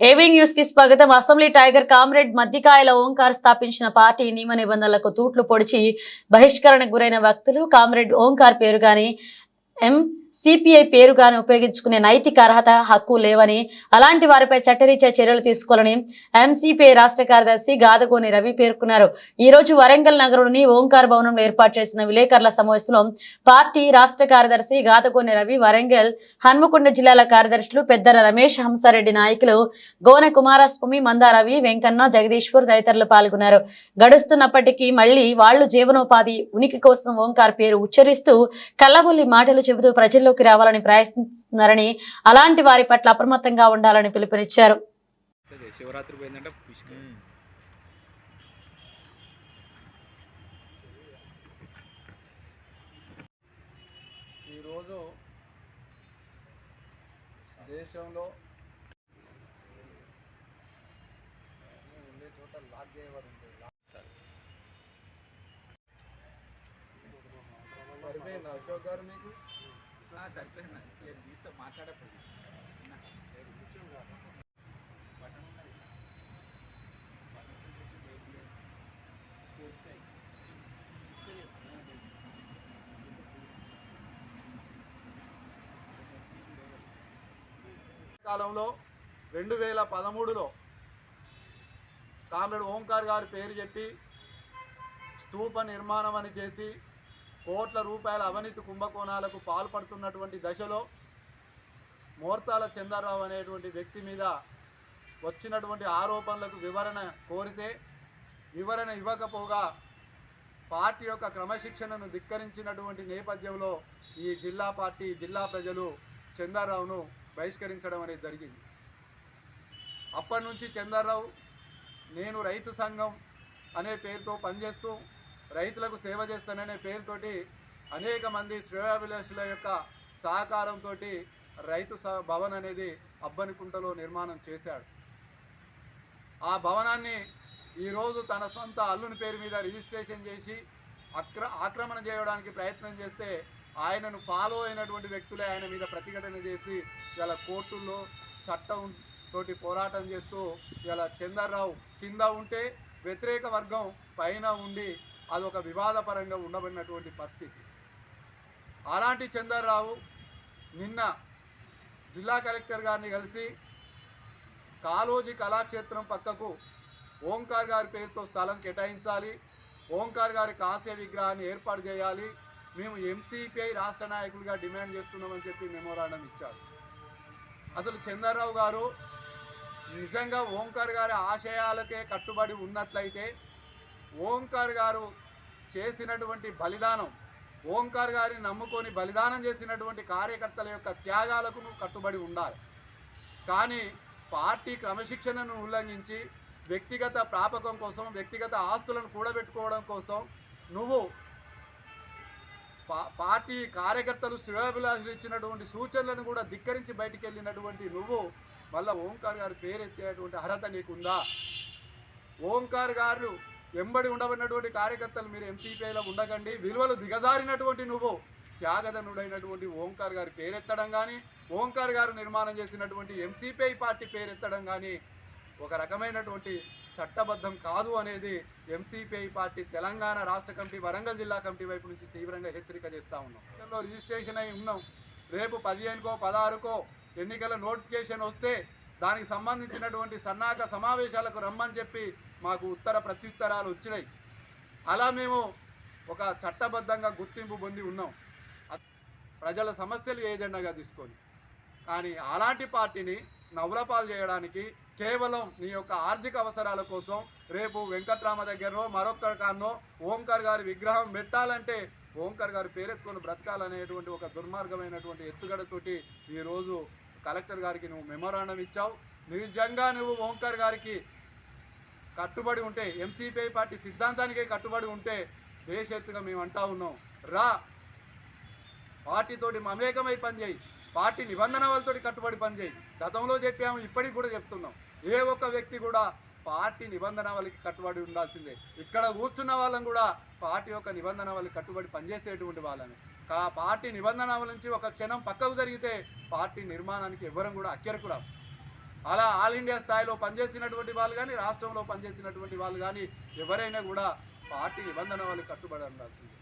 AB న్యూస్కి స్వాగతం. Assembly tiger comrade Maddikayala Omkar స్థాపించిన పార్టీ నియమ నిబంధనలకు తూట్లు పొడిచి బహిష్కరణకు గురైన వ్యక్తులు. కామ్రేడ్ ఓంకార్ పేరు గాని ఎం సిపిఐ పేరుగాను ఉపయోగించుకునే నైతిక అర్హత హక్కు లేవని అలాంటి వారిపై చట్టరీత్యా చర్యలు తీసుకోవాలని ఎంసీపీఐ రాష్ట్ర కార్యదర్శి గాదగోని రవి పేర్కొన్నారు. ఈ రోజు వరంగల్ నగరంలోని ఓంకార్ భవనంలో ఏర్పాటు చేసిన విలేకరుల సమావేశంలో పార్టీ రాష్ట్ర కార్యదర్శి గాదగోని రవి వరంగల్ హన్మకొండ జిల్లాల కార్యదర్శులు పెద్దర రమేష్ హంసారెడ్డి నాయకులు గోనె కుమారస్వామి మందారవి వెంకన్న జగదీశ్వర్ తదితరులు పాల్గొన్నారు. గడుస్తున్నప్పటికీ మళ్ళీ వాళ్ళు జీవనోపాధి ఉనికి కోసం ఓంకార్ పేరు ఉచ్చరిస్తూ కల్లబొల్లి మాటలు చెబుతూ ప్రజలు ప్రజల్లోకి రావాలని ప్రయత్నిస్తున్నారని అలాంటి వారి పట్ల అప్రమత్తంగా ఉండాలని పిలుపునిచ్చారు. అదే శివరాత్రి పోయిందంటే పుష్కరం. ఈరోజు దేశంలో ఉండే చోట లాక్ చేయబడి ఉంది. సరిపోయింది అశోక్ గారు మీకు? సరిపోయింది. నేను తీస్తే మాట్లాడప్పుడు కాలంలో రెండు వేల పదమూడులో కామ్రేడ్ ఓంకార్ గారి పేరు చెప్పి స్తూప నిర్మాణం అని చేసి కోట్ల రూపాయల అవినీతి కుంభకోణాలకు పాల్పడుతున్నటువంటి దశలో మోర్తాల చందారావు అనేటువంటి వ్యక్తి మీద వచ్చినటువంటి ఆరోపణలకు వివరణ కోరితే వివరణ ఇవ్వకపోగా పార్టీ యొక్క క్రమశిక్షణను ధిక్కరించినటువంటి నేపథ్యంలో ఈ జిల్లా పార్టీ జిల్లా ప్రజలు చందారావును బహిష్కరించడం అనేది జరిగింది. అప్పటి నుంచి చందారావు నేను రైతు సంఘం అనే పేరుతో పనిచేస్తూ రైతులకు సేవ చేస్తాననే పేరుతోటి అనేక మంది శ్రేయాభిలాషుల యొక్క సహకారంతో రైతు స- భవన్ అనేది అబ్బనికుంటలో నిర్మాణం చేశాడు. ఆ భవనాన్ని ఈరోజు తన సొంత అల్లుని పేరు మీద రిజిస్ట్రేషన్ చేసి అక్ర ఆక్రమణ చేయడానికి ప్రయత్నం చేస్తే ఆయనను ఫాలో అయినటువంటి వ్యక్తులే ఆయన మీద ప్రతిఘటన చేసి ఇలా కోర్టుల్లో చట్టం తోటి పోరాటం చేస్తూ ఇలా చందర్రావు కింద ఉంటే వ్యతిరేక వర్గం పైన ఉండి అదొక వివాదపరంగా ఉండబడినటువంటి పరిస్థితి. అలాంటి చందర్రావు నిన్న జిల్లా కలెక్టర్ గారిని కలిసి కాలోజీ కళాక్షేత్రం పక్కకు ఓంకార్ గారి పేరుతో స్థలం కేటాయించాలి. ఓంకార్ గారి కాంస్య విగ్రహాన్ని ఏర్పాటు చేయాలి. మేము ఎంసీపీఐ రాష్ట్ర నాయకులుగా డిమాండ్ చేస్తున్నామని చెప్పి మెమోరాండం ఇచ్చారు. అసలు చంద్రరావు గారు నిజంగా ఓంకార్ గారి ఆశయాలకే కట్టుబడి ఉన్నట్లయితే ఓంకార్ గారు చేసినటువంటి బలిదానం ఓంకార్ గారిని నమ్ముకొని బలిదానం చేసినటువంటి కార్యకర్తల యొక్క త్యాగాలకు నువ్వు కట్టుబడి ఉండాలి. కానీ పార్టీ క్రమశిక్షణను ఉల్లంఘించి వ్యక్తిగత ప్రాపకం కోసం వ్యక్తిగత ఆస్తులను కూడబెట్టుకోవడం కోసం నువ్వు పా- పార్టీ కార్యకర్తలు శ్రేయాభిలాషులు ఇచ్చినటువంటి సూచనలను కూడా ధిక్కరించి బయటికి వెళ్ళినటువంటి నువ్వు మళ్ళా ఓంకార్ గారి పేరెత్తేటువంటి అర్హత నీకుందా? ఓంకార్ గారు వెంబడి ఉండబడినటువంటి కార్యకర్తలు మీరు ఎంసీపీఐలో ఉండకండి. విలువలు దిగజారినటువంటి నువ్వు త్యాగధనుడైనటువంటి ఓంకార్ గారి పేరెత్తడం కానీ ఓంకార్ గారు నిర్మాణం చేసినటువంటి ఎంసీపీఐ పార్టీ పేరెత్తడం కానీ ఒక రకమైనటువంటి చట్టబద్ధం కాదు అనేది ఎంసీపీఐ పార్టీ తెలంగాణ రాష్ట్ర కమిటీ వరంగల్ జిల్లా కమిటీ వైపు నుంచి తీవ్రంగా హెచ్చరిక చేస్తూ ఉన్నాం. రిజిస్ట్రేషన్ అయి ఉన్నాం. రేపు పదిహేనుకో పదహారుకో ఎన్నికల నోటిఫికేషన్ వస్తే దానికి సంబంధించినటువంటి సన్నాహక సమావేశాలకు రమ్మని చెప్పి మాకు ఉత్తర ప్రత్యుత్తరాలు వచ్చినాయి. అలా మేము ఒక చట్టబద్ధంగా గుర్తింపు పొంది ఉన్నాం. ప్రజల సమస్యలు ఏజెండాగా తీసుకొని. కానీ అలాంటి పార్టీని నవ్వులపాలు చేయడానికి కేవలం నీ యొక్క ఆర్థిక అవసరాల కోసం రేపు వెంకట్రామ దగ్గరనో మరొక కానో ఓంకార్ గారి విగ్రహం పెట్టాలంటే ఓంకర్ గారి పేరెత్తుకొని బ్రతకాలనేటువంటి ఒక దుర్మార్గమైనటువంటి ఎత్తుగడతోటి ఈరోజు కలెక్టర్ గారికి నువ్వు మెమోరాండం ఇచ్చావు. నిజంగా నువ్వు ఓంకార్ గారికి కట్టుబడి ఉంటే ఎంసీపీఐ పార్టీ సిద్ధాంతానికే కట్టుబడి ఉంటే దేశెత్తుగా మేము అంటా ఉన్నాం. రా. పార్టీతోటి మమేకమై పనిచేయి. పార్టీ నిబంధనలతోటి కట్టుబడి పనిచేయి. గతంలో చెప్పాము ఇప్పటికి కూడా చెప్తున్నాం. ఏ ఒక్క వ్యక్తి కూడా పార్టీ నిబంధన వాళ్ళకి కట్టుబడి ఉండాల్సిందే. ఇక్కడ కూర్చున్న వాళ్ళని కూడా పార్టీ యొక్క నిబంధన వాళ్ళకి కట్టుబడి పనిచేసేటువంటి వాళ్ళని కా పార్టీ నిబంధనల నుంచి ఒక క్షణం పక్కకు జరిగితే పార్టీ నిర్మాణానికి ఎవ్వరం కూడా అక్కరకు రావు అలా ఆల్ ఇండియా స్థాయిలో పనిచేసినటువంటి వాళ్ళు కానీ రాష్ట్రంలో పనిచేసినటువంటి వాళ్ళు కానీ ఎవరైనా కూడా పార్టీ నిబంధన వాళ్ళు కట్టుబడి ఉండాల్సింది.